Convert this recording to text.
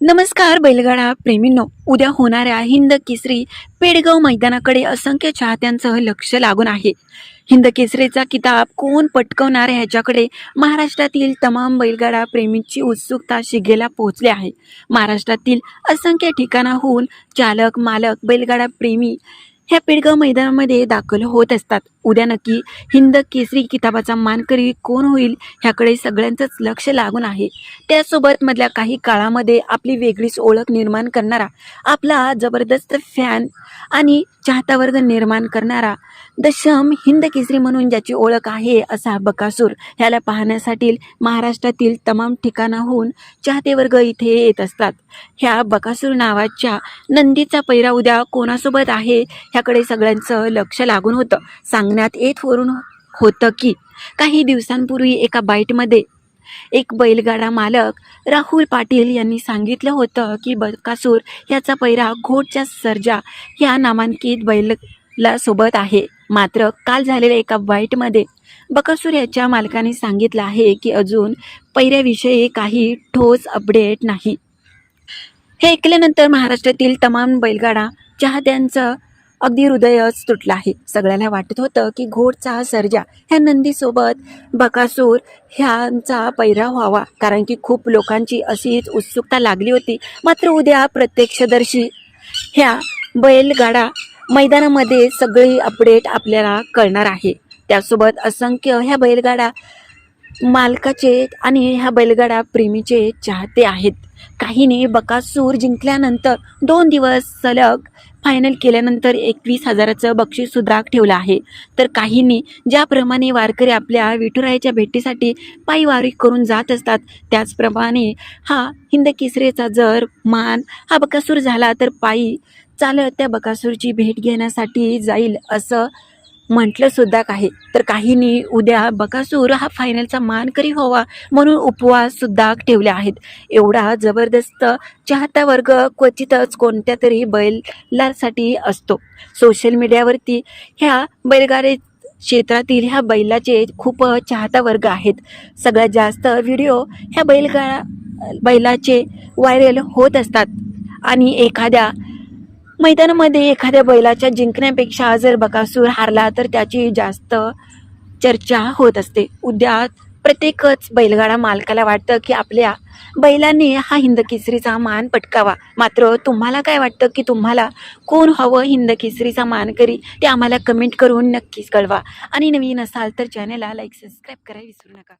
नमस्कार बैलगाडा प्रेमींनो. उद्या होणाऱ्या हिंद केसरी पेडगाव मैदानाकडे असंख्य चाहत्यांचं लक्ष लागून आहे. हिंद केसरीचा किताब कोण पटकवणार ह्याच्याकडे महाराष्ट्रातील तमाम बैलगाडा प्रेमींची उत्सुकता शिगेला पोहोचली आहे. महाराष्ट्रातील असंख्य ठिकाणाहून चालक मालक बैलगाडा प्रेमी ह्या पेडगाव मैदानामध्ये दाखल होत असतात. उद्या नक्की हिंद केसरी किताबाचा मानकरी कोण होईल ह्याकडे सगळ्यांचंच लक्ष लागून आहे. त्यासोबत मधल्या काही काळामध्ये आपली वेगळीच ओळख निर्माण करणारा आपला जबरदस्त फॅन आणि चाहता वर्ग निर्माण करणारा दशम हिंद केसरी म्हणून ज्याची ओळख आहे असा बकासूर ह्याला पाहण्यासाठी महाराष्ट्रातील तमाम ठिकाणाहून चाहते वर्ग इथे येत असतात. ह्या बकासूर नावाच्या नंदीचा पैरा उद्या कोणासोबत आहे? ह्याकडे सगळ्यांचं लक्ष लागून होतं. सांगण्यात येत वरून होतं की काही दिवसांपूर्वी एका बाईटमध्ये एक बैलगाडा मालक राहुल पाटील यांनी सांगितलं होतं की बकासूर याचा पैरा घोटच्या सर्जा या नामांकित बैलला सोबत आहे. मात्र काल झालेल्या एका बाईटमध्ये बकासूर याच्या मालकाने सांगितलं आहे की अजून पैऱ्याविषयी काही ठोस अपडेट नाही. हे ऐकल्यानंतर महाराष्ट्रातील तमाम बैलगाडा चाहत्यांचं अगदी हृदयच तुटलं आहे. सगळ्यांना वाटत होतं की घोडचा सर्जा ह्या नंदीसोबत बकासूर ह्यांचा पैरा व्हावा. कारण की खूप लोकांची अशीच उत्सुकता लागली होती. मात्र उद्या प्रत्यक्षदर्शी ह्या बैलगाडा मैदानामध्ये सगळी अपडेट आपल्याला कळणार आहे. त्यासोबत असंख्य ह्या बैलगाडा मालकाचे आणि ह्या बैलगाडा प्रेमीचे चाहते आहेत. काहीने बकासूर जिंकल्यानंतर दोन दिवस सलग फायनल केल्यानंतर एकवीस हजाराचं बक्षीससुद्धा ठेवलं आहे. तर काहींनी ज्याप्रमाणे वारकरी आपल्या विठुरायाच्या भेटीसाठी पायी वारी करून जात असतात त्याचप्रमाणे हा हिंद केसरीचा जर मान हा बकासूर झाला तर पायी चालत त्या बकासूरची भेट घेण्यासाठी जाईल असं म्हटलंसुद्धा काही. तर काहींनी उद्या बकासूर हा फायनलचा मानकरी व्हावा म्हणून उपवाससुद्धा ठेवले आहेत. एवढा जबरदस्त चाहता वर्ग क्वचितच कोणत्या तरी बैलासाठी असतो. सोशल मीडियावरती ह्या बैलगाडी क्षेत्रातील ह्या बैलाचे खूप चाहता वर्ग आहेत. सगळ्यात जास्त व्हिडिओ ह्या बैलगा बैलाचे व्हायरल होत असतात. आणि एखाद्या मैदानामध्ये एखाद्या बैलाच्या जिंकण्यापेक्षा जर बकासूर हारला तर त्याची जास्त चर्चा होत असते. उद्या प्रत्येकच बैलगाडा मालकाला वाटतं की आपल्या बैलांनी हा हिंद केसरीचा मान पटकावा. मात्र तुम्हाला काय वाटतं की तुम्हाला कोण हवं हिंद केसरीचा मानकरी ते आम्हाला कमेंट करून नक्कीच कळवा. आणि नवीन असाल तर चॅनलला लाईक सबस्क्राईब करायला विसरू नका.